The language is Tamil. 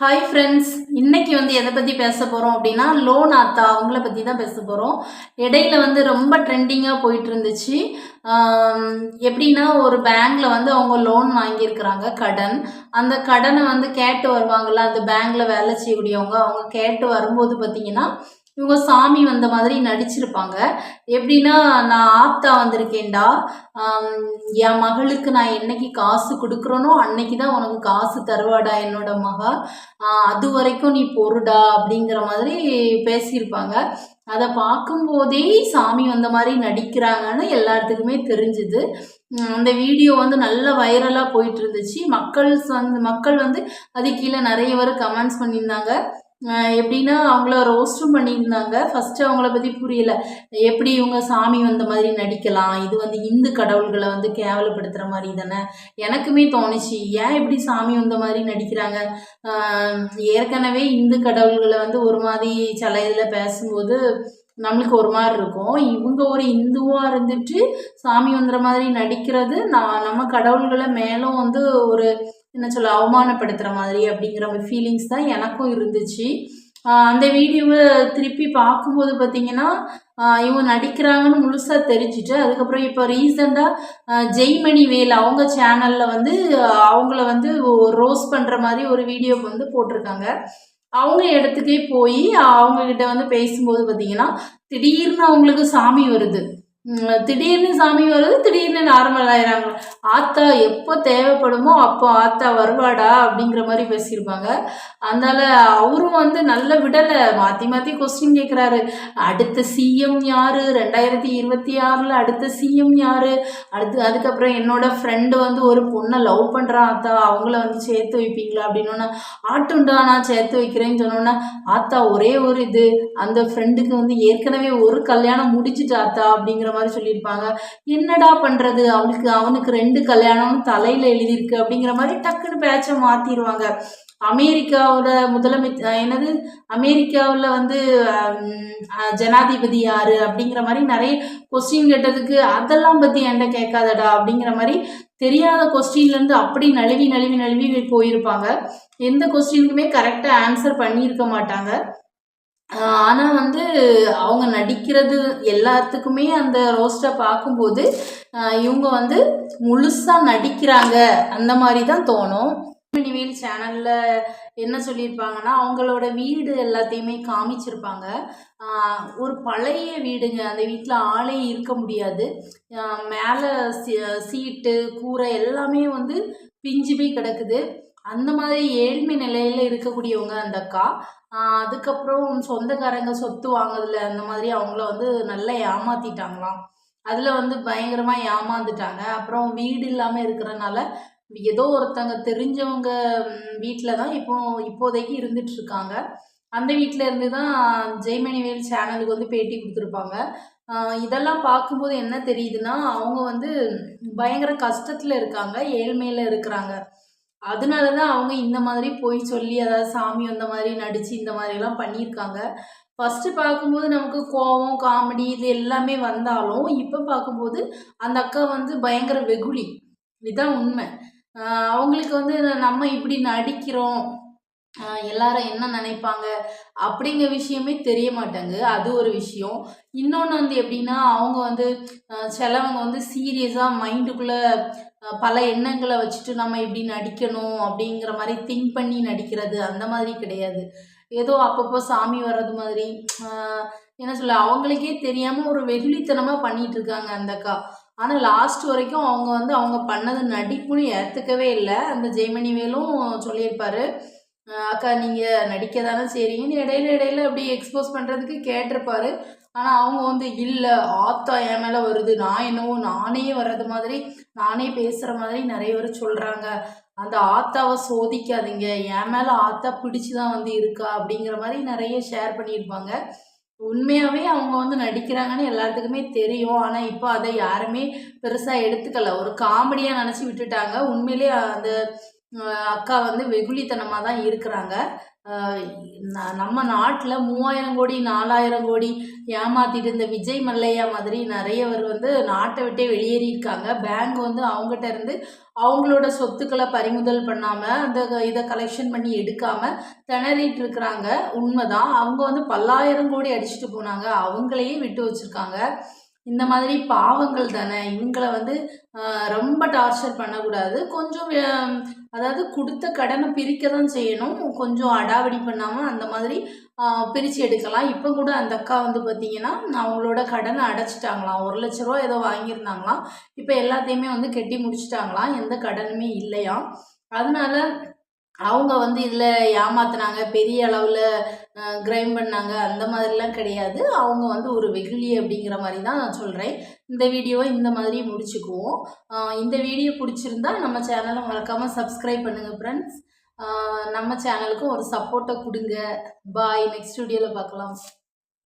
ஹாய் ஃப்ரெண்ட்ஸ் இன்னைக்கு வந்து எதை பற்றி பேச போகிறோம் அப்படின்னா லோன் ஆத்தா அவங்கள பற்றி தான் பேச போகிறோம் இடையில வந்து ரொம்ப ட்ரெண்டிங்காக போயிட்டு இருந்துச்சு. எப்படின்னா ஒரு பேங்க்ல வந்து அவங்க லோன் வாங்கியிருக்கிறாங்க கடன். அந்த கடனை வந்து கேட்டு வருவாங்கள்ல அந்த பேங்க்ல வேலை செய்யக்கூடியவங்க அவங்க கேட்டு வரும்போது பார்த்தீங்கன்னா இவங்க சாமி வந்த மாதிரி நடிச்சிருப்பாங்க. எப்படின்னா நான் ஆத்தா வந்திருக்கேன்டா. என் மகளுக்கு நான் என்னைக்கு காசு கொடுக்குறேனோ அன்னைக்கு தான் உனக்கு காசு தருவாடா என்னோட மகா. அது வரைக்கும் நீ பொருடா அப்படிங்கிற மாதிரி பேசியிருப்பாங்க. அதை பார்க்கும்போதே சாமி வந்த மாதிரி நடிக்கிறாங்கன்னு எல்லாத்துக்குமே தெரிஞ்சுது. அந்த வீடியோ வந்து நல்ல வைரலாக போயிட்டு இருந்துச்சு. மக்கள் வந்து மக்கள் வந்து அது கீழே நிறைய பேர் கமெண்ட்ஸ் பண்ணியிருந்தாங்க. எப்படின்னா அவங்கள ரோஸ்ட்டும் பண்ணியிருந்தாங்க. ஃபஸ்ட்டு அவங்கள பற்றி புரியல. எப்படி இவங்க சாமி வந்த மாதிரி நடிக்கலாம்? இது வந்து இந்து கடவுள்களை வந்து கேவலப்படுத்துகிற மாதிரி தானே? எனக்குமே தோணுச்சு ஏன் இப்படி சாமி வந்த மாதிரி நடிக்கிறாங்க? ஏற்கனவே இந்து கடவுள்களை வந்து ஒரு மாதிரி சில பேசும்போது நம்மளுக்கு ஒரு மாதிரி இருக்கும். இவங்க ஒரு இந்துவாக இருந்துட்டு சாமி வந்துற மாதிரி நடிக்கிறது நான் நம்ம கடவுள்களை மேலும் வந்து ஒரு என்ன சொல்ல அவமானப்படுத்துகிற மாதிரி அப்படிங்கிற ஒரு ஃபீலிங்ஸ் தான் எனக்கும் இருந்துச்சு. அந்த வீடியோவை திருப்பி பார்க்கும்போது பார்த்தீங்கன்னா இவங்க நடிக்கிறாங்கன்னு முழுசாக தெரிஞ்சுட்டு அதுக்கப்புறம் இப்போ ரீசெண்டாக ஜெய்மணி வேல் அவங்க சேனலில் வந்து அவங்கள வந்து ரோஸ் பண்ணுற மாதிரி ஒரு வீடியோ வந்து போட்டிருக்காங்க. அவங்க இடத்துக்கே போய் அவங்கக்கிட்ட வந்து பேசும்போது பார்த்தீங்கன்னா திடீர்னு அவங்களுக்கு சாமி வருது. திடீர்னு சாமி வருது திடீர்னு நார்மல் ஆயிடுறாங்க ஆத்தா எப்போ தேவைப்படுமோ அப்போ ஆத்தா வருவாடா அப்படிங்கிற மாதிரி பேசியிருப்பாங்க. அதனால அவரும் வந்து நல்ல விடலை. மாற்றி மாற்றி கொஸ்டின் கேட்குறாரு அடுத்த சிஎம் யாரு? ரெண்டாயிரத்தி இருபத்தி ஆறில் அடுத்த சிஎம் யாரு? அடுத்து அதுக்கப்புறம் என்னோட ஃப்ரெண்டு வந்து ஒரு பொண்ணை லவ் பண்ணுறான் ஆத்தா. அவங்கள வந்து சேர்த்து வைப்பீங்களா அப்படின்னோன்னா ஆட்டுண்டா நான் சேர்த்து வைக்கிறேன்னு சொன்னோன்னா ஆத்தா ஒரே ஒரு இது. அந்த ஃப்ரெண்டுக்கு வந்து ஏற்கனவே ஒரு கல்யாணம் முடிச்சுட்டு ஆத்தா அப்படிங்கிற மாதிரி சொல்லியிருப்பாங்க. என்னடா பண்ணுறது அவனுக்கு அவனுக்கு ரெண்டு கல்யாணம்னு தலையில் எழுதியிருக்கு அப்படிங்கிற மாதிரி டக்குன்னு பேச்சை மாற்றிடுவாங்க அமெரிக்காவோட முதலமைச்சர் என்னது? அமெரிக்காவில் வந்து ஜனாதிபதி யாரு அப்படிங்கிற மாதிரி நிறைய கொஸ்டின் கேட்டதுக்கு அதெல்லாம் பற்றி என்கிட்ட கேட்காதடா அப்படிங்கிற மாதிரி தெரியாத கொஸ்டின்லேருந்து அப்படி நழுவி நழுவி நழுவி போயிருப்பாங்க. எந்த கொஸ்டினுக்குமே கரெக்டாக ஆன்சர் பண்ணியிருக்க மாட்டாங்க. ஆனால் வந்து அவங்க நடிக்கிறது எல்லாத்துக்குமே அந்த ரோஸ்ட்டை பார்க்கும்போது இவங்க வந்து முழுசாக நடிக்கிறாங்க. அந்த மாதிரி தான் தோணும். மணிவேல் சேனலில் என்ன சொல்லியிருப்பாங்கன்னா அவங்களோட வீடு எல்லாத்தையுமே காமிச்சிருப்பாங்க. ஒரு பழைய வீடுங்க. அந்த வீட்டில் ஆளே இருக்க முடியாது. மேலே சீட்டு கூரை எல்லாமே வந்து பிஞ்சு போய் கிடக்குது. அந்த மாதிரி ஏழ்மை நிலையில் இருக்கக்கூடியவங்க அந்த அக்கா அதுக்கப்புறம் சொந்தக்காரங்க சொத்து வாங்குறதுல அந்த மாதிரி அவங்கள வந்து நல்லா ஏமாத்திட்டாங்களாம். அதில் வந்து பயங்கரமாக ஏமாந்துட்டாங்க. அப்புறம் வீடு இல்லாமல் இருக்கிறனால ஏதோ ஒருத்தங்க தெரிஞ்சவங்க வீட்டில் தான் இப்போ இப்போதைக்கு இருந்துட்டு இருக்காங்க. அந்த வீட்டில் இருந்து தான் ஜெய்மணிவேல் சேனலுக்கு வந்து பேட்டி கொடுத்துருப்பாங்க. இதெல்லாம் பார்க்கும்போது என்ன தெரியுதுன்னா அவங்க வந்து பயங்கர கஷ்டத்தில் இருக்காங்க ஏழ்மையில் இருக்கிறாங்க. அதனால தான் அவங்க இந்த மாதிரி போய் சொல்லி அதாவது சாமி வந்த மாதிரி நடித்து இந்த மாதிரிலாம் பண்ணியிருக்காங்க. ஃபஸ்ட்டு பார்க்கும்போது நமக்கு கோவம் காமெடி இது எல்லாமே வந்தாலும் இப்போ பார்க்கும்போது அந்த அக்கா வந்து பயங்கர வெகுளி. இதுதான் உண்மை. அவங்களுக்கு வந்து நம்ம இப்படி நடிக்கிறோம் எல்லாரும் என்ன நினைப்பாங்க அப்படிங்கிற விஷயமே தெரிய மாட்டாங்க அது ஒரு விஷயம். இன்னொன்று வந்து எப்படின்னா அவங்க வந்து சிலவங்க வந்து சீரியஸாக மைண்டுக்குள்ளே பல எண்ணங்களை வச்சுட்டு நம்ம இப்படி நடிக்கணும் அப்படிங்கிற மாதிரி திங்க் பண்ணி நடிக்கிறது அந்த மாதிரி கிடையாது. ஏதோ அப்பப்போ சாமி வர்றது மாதிரி என்ன சொல்ல அவங்களுக்கே தெரியாமல் ஒரு வெகுளித்தனமாக பண்ணிட்டு இருக்காங்க அந்த அக்கா. ஆனால் லாஸ்ட் வரைக்கும் அவங்க வந்து அவங்க பண்ணது நடிப்புன்னு ஏற்றுக்கவே இல்லை. அந்த ஜெய்மணி வேலும் சொல்லியிருப்பாரு. அக்கா நீங்கள் நடிக்க தானே சரிங்கன்னு இடையில இடையில அப்படி எக்ஸ்போஸ் பண்ணுறதுக்கு கேட்டிருப்பாரு. ஆனால் அவங்க வந்து இல்லை ஆத்தா என் மேலே வருது. நான் என்னவோ நானே வர்றது மாதிரி நானே பேசுகிற மாதிரி நிறைய பேர் சொல்கிறாங்க அந்த ஆத்தாவை சோதிக்காதீங்க. என் மேலே ஆத்தா பிடிச்சி தான் வந்து இருக்கா? அப்படிங்கிற மாதிரி நிறைய ஷேர் பண்ணியிருப்பாங்க. உண்மையாகவே அவங்க வந்து நடிக்கிறாங்கன்னு எல்லாத்துக்குமே தெரியும். ஆனால் இப்போ அதை யாருமே பெருசாக எடுத்துக்கல. ஒரு காமெடியாக நினச்சி விட்டுட்டாங்க. உண்மையிலே அந்த அக்கா வந்து வெகுளித்தனமாக தான் இருக்கிறாங்க. நம்ம நாட்டில் மூவாயிரம் கோடி நாலாயிரம் கோடி ஏமாத்திட்டு இந்த விஜய் மல்லையா மாதிரி நிறையவர் வந்து நாட்டை விட்டே வெளியேறியிருக்காங்க பேங்க் வந்து அவங்ககிட்ட இருந்து அவங்களோட சொத்துக்களை பறிமுதல் பண்ணாமல் அந்த இதை கலெக்ஷன் பண்ணி எடுக்காமல் திணறிட்டு இருக்கிறாங்க. உண்மைதான். அவங்க வந்து பல்லாயிரம் கோடி அடிச்சுட்டு போனாங்க. அவங்களையே விட்டு வச்சுருக்காங்க. இந்த மாதிரி பாவங்கள் தானே? இவங்கள வந்து ரொம்ப டார்ச்சர் பண்ணக்கூடாது. கொஞ்சம் அதாவது கொடுத்த கடனை பிரிக்க தான் செய்யணும். கொஞ்சம் அடாவடி பண்ணாமல் அந்த மாதிரி பிரித்து எடுக்கலாம். இப்போ கூட அந்த அக்கா வந்து பார்த்திங்கன்னா அவங்களோட கடனை அடைச்சிட்டாங்களாம். ஒரு லட்ச ரூபா ஏதோ வாங்கியிருந்தாங்களாம். இப்போ எல்லாத்தையுமே வந்து கெட்டி முடிச்சிட்டாங்களாம். எந்த கடனுமே இல்லையாம். அதனால அவங்க வந்து இதில் ஏமாத்தினாங்க பெரிய அளவில் கிரைம் பண்ணாங்க அந்த மாதிரிலாம் கிடையாது. அவங்க வந்து ஒரு வெகுளி அப்படிங்கிற மாதிரி தான் நான் சொல்கிறேன் இந்த வீடியோவை இந்த மாதிரி முடிச்சுக்குவோம். இந்த வீடியோ பிடிச்சிருந்தா நம்ம சேனலை மறக்காமல் சப்ஸ்கிரைப் பண்ணுங்கள் ஃப்ரெண்ட்ஸ் நம்ம சேனலுக்கும் ஒரு சப்போர்ட்டை கொடுங்க. பாய் நெக்ஸ்ட் வீடியோவில் பார்க்கலாம்.